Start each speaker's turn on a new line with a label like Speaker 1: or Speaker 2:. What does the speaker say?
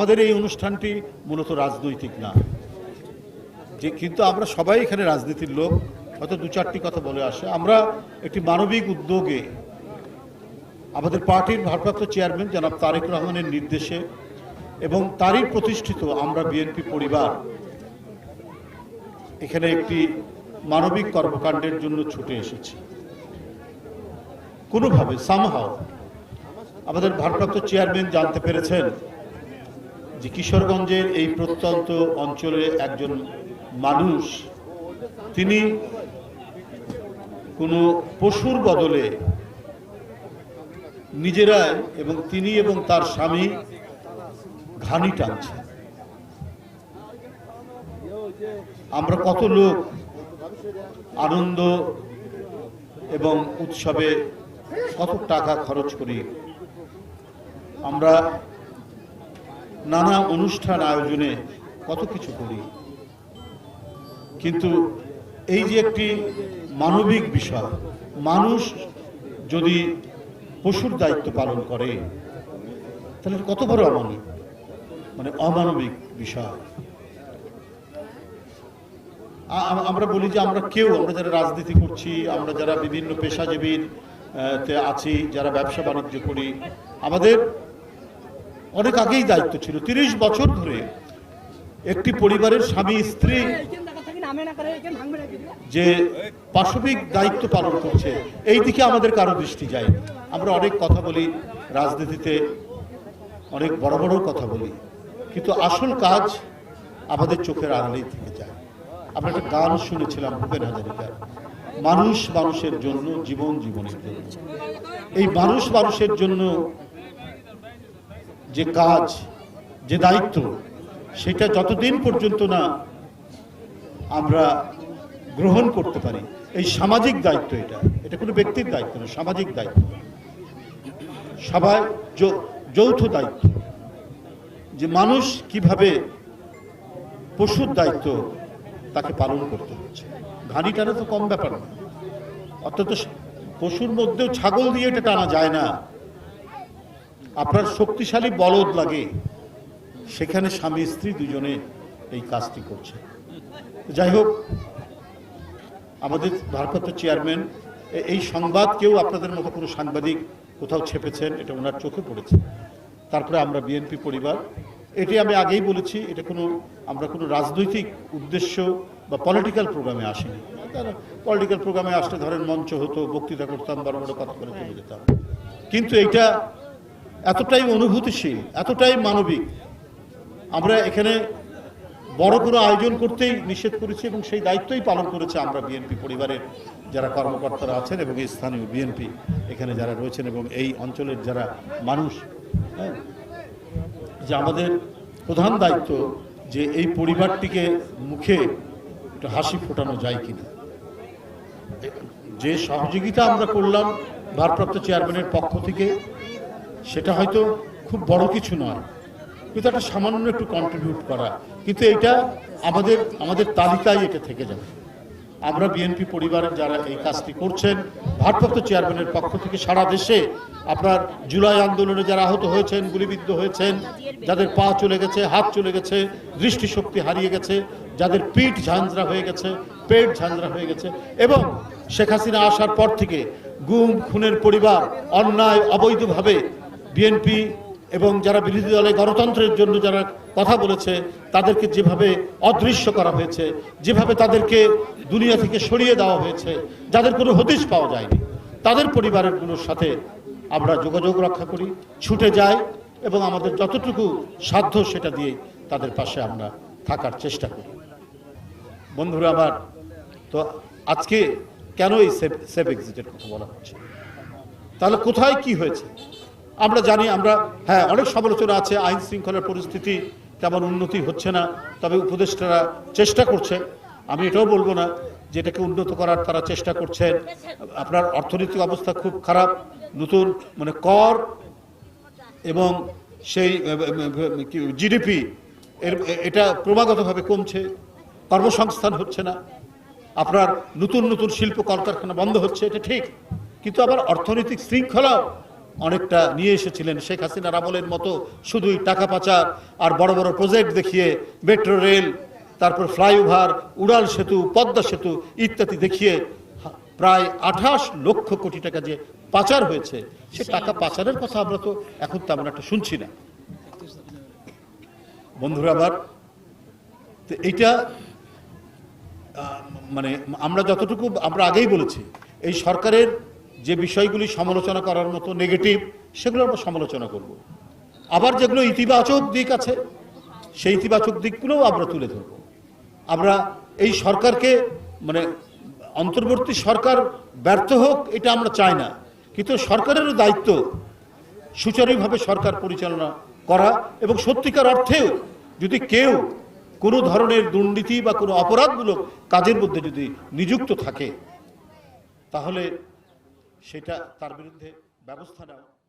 Speaker 1: আমাদের এই অনুষ্ঠানটি মূলত রাজনৈতিক না। যে কিন্তু আমরা সবাই এখানে রাজনীতির লোক, হয়তো দু চারটি কথা বলে আসে। আমরা একটি মানবিক উদ্যোগে আমাদের পার্টির ভারপ্রাপ্ত চেয়ারম্যান জনাব তারেক রহমানের নির্দেশে এবং তারই প্রতিষ্ঠিত আমরা বিএনপি পরিবার এখানে একটি মানবিক কর্মকাণ্ডের জন্য ছুটে এসেছি। কোনোভাবে সামহাও আমাদের ভারপ্রাপ্ত চেয়ারম্যান জানতে পেরেছেন যে কিশোরগঞ্জের এই প্রত্যন্ত অঞ্চলে একজন মানুষ, তিনি কোনো পশুর বদলে নিজেরাই এবং তিনি এবং তার স্বামী ঘানি টানছে আমরা কত লোক আনন্দ এবং উৎসবে কত টাকা খরচ করি। আমরা নানা অনুষ্ঠান আয়োজনে কত কিছু করি। কিন্তু এই যে একটি মানবিক বিষয়, মানুষ যদি পশুর দায়িত্ব পালন করে, তাহলে কত বড় অমানবিক মানে অমানবিক বিষয়। আমরা বলি যে আমরা কেউ, আমরা যারা রাজনীতি করছি, আমরা যারা বিভিন্ন পেশাজীবীর আছি, যারা ব্যবসা বাণিজ্য করি, আমাদের অনেক আগেই দায়িত্ব ছিল। তিরিশ বছর ধরে একটি পরিবারের স্বামী, স্ত্রী যে পাশবিক দায়িত্ব পালন করছে, এই দিকে আমাদের কারও দৃষ্টি যায় আমরা অনেক কথা বলি, রাজনীতিতে অনেক বড় বড় কথা বলি, কিন্তু আসল কাজ আমাদের চোখের আড়ালেই থেকে যায়। আমরা একটা গান শুনেছিলাম, ভূপেন হাজারিকার, মানুষ মানুষের জন্য, জীবন জীবনের জন্য। এই মানুষ মানুষের জন্য যে কাজ, যে দায়িত্ব, সেটা যতদিন পর্যন্ত না আমরা গ্রহণ করতে পারি, এই সামাজিক দায়িত্ব এটা। এটা কোনো ব্যক্তির দায়িত্ব না, সামাজিক দায়িত্ব। সবাই যৌথ দায়িত্ব। যে মানুষ কীভাবে পশুর দায়িত্ব তাকে পালন করতে হচ্ছে। ঘানি টানা তো কম ব্যাপার না। অত্যন্ত পশুর মধ্যেও ছাগল দিয়ে এটা টানা যায় না। আপনার শক্তিশালী বলদ লাগে। সেখানে স্বামী, স্ত্রী দুজনে এই কাজটি করছে। যাই হোক, আমাদের ভারপ্রাপ্ত চেয়ারম্যান এই সংবাদ কেউ আপনাদের মতো কোনো সাংবাদিক কোথাও ছেপেছেন, এটা ওনার চোখে পড়েছে। তারপরে আমরা বিএনপি পরিবার, এটি আমি আগেই বলেছি, এটা কোনো, আমরা কোনো রাজনৈতিক উদ্দেশ্য বা পলিটিক্যাল প্রোগ্রামে আসিনি। পলিটিক্যাল প্রোগ্রামে আসলে ধরেন মঞ্চ হতো, বক্তৃতা করতাম বড় বড় কথা বলে চলে যেতাম কিন্তু এইটা এতটাই অনুভূতিশীল, এতটাই মানবিক। আমরা এখানে বড় কোনো আয়োজন করতেই নিষেধ করেছি এবং সেই দায়িত্বই পালন করেছে আমরা বিএনপি পরিবারের যারা কর্মকর্তারা আছেন এবং এই স্থানীয় বিএনপি এখানে যারা রয়েছেন এবং এই অঞ্চলের যারা মানুষ হ্যাঁ যে আমাদের প্রধান দায়িত্ব যে এই পরিবারটিকে মুখে একটু হাসি ফোটানো যায় কিনা। যে সহযোগিতা আমরা করলাম ভারপ্রাপ্ত চেয়ারম্যানের পক্ষ থেকে সেটা হয়তো খুব বড় কিছু নয়, কিন্তু একটা সামান্য একটু কন্ট্রিবিউট করা। কিন্তু এটা আমাদের আমাদের তালিকায় এটা থেকে যাবে। আমরা বিএনপি পরিবারের যারা এই কাজটি করছেন, ভারপ্রাপ্ত চেয়ারম্যানের পক্ষ থেকে সারা দেশে আপনার জুলাই আন্দোলনে যারা আহত হয়েছেন, গুলিবিদ্ধ হয়েছেন, যাদের পা চলে গেছে, হাত চলে গেছে, দৃষ্টিশক্তি হারিয়ে গেছে, যাদের পিঠ ঝাঁঝরা হয়ে গেছে, পেট ঝাঁঝরা হয়ে গেছে, এবং শেখ হাসিনা আসার পর থেকে গুম, খুনের পরিবার অন্যায়, অবৈধভাবে বিএনপি এবং যারা বিরোধী দলে গণতন্ত্রের জন্য যারা কথা বলেছে, তাদেরকে যেভাবে অদৃশ্য করা হয়েছে, যেভাবে তাদেরকে দুনিয়া থেকে সরিয়ে দেওয়া হয়েছে, যাদের কোনো হদিশ পাওয়া যায়নি, তাদের পরিবারেরগুলোর সাথে আমরা যোগাযোগ রক্ষা করি, ছুটে যাই এবং আমাদের যতটুকু সাধ্য সেটা দিয়ে তাদের পাশে আমরা থাকার চেষ্টা করি। বন্ধুরা আমার, তো আজকে কেন এই সেফ সেফ এক্সিটের কথা বলা হচ্ছে? তাহলে কোথায় কি হয়েছে? আমরা জানি, আমরা হ্যাঁ অনেক সমালোচনা আছে, আইন শৃঙ্খলার পরিস্থিতি তেমন উন্নতি হচ্ছে না, তবে উপদেষ্টারা চেষ্টা করছে আমি এটাও বলব না যে এটাকে উন্নত করার তারা চেষ্টা করছেন। আপনার অর্থনৈতিক অবস্থা খুব খারাপ, নতুন মানে কর এবং সেই জিডিপি এর এটা ক্রমাগতভাবে কমছে, কর্মসংস্থান হচ্ছে না, আপনার নতুন নতুন শিল্প কলকারখানা বন্ধ হচ্ছে, এটা ঠিক, কিন্তু আবার অর্থনৈতিক শৃঙ্খলাও অনেকটা নিয়ে এসেছিলেন শেখ হাসিনার আমলের মতো, শুধুই টাকা পাচার আর বড় বড় প্রজেক্ট দেখিয়ে মেট্রো রেল তারপর ফ্লাইওভার উড়াল সেতু, পদ্মা সেতু ইত্যাদি দেখিয়ে, প্রায় আঠাশ লক্ষ কোটি টাকা যে পাচার হয়েছে, সে টাকা পাচারের কথা আমরা তো এখন তেমন একটা শুনছি না। বন্ধুরা আবার এইটা মানে আমরা যতটুকু, আমরা আগেই বলেছি, এই সরকারের যে বিষয়গুলি সমালোচনা করার মতো নেগেটিভ সেগুলো আমরা সমালোচনা করব। আবার যেগুলো ইতিবাচক দিক আছে, সেই ইতিবাচক দিকগুলোও আমরা তুলে ধরব। আমরা এই সরকারকে মানে অন্তর্বর্তী সরকার ব্যর্থ হোক, এটা আমরা চাই না। কিন্তু সরকারেরও দায়িত্ব সুচারুভাবে সরকার পরিচালনা করা এবং সত্যিকার অর্থেও যদি কেউ কোনো ধরনের দুর্নীতি বা কোনো অপরাধমূলক কাজের মধ্যে যদি নিযুক্ত থাকে, তাহলে সেটা তার বিরুদ্ধে ব্যবস্থা নেওয়া।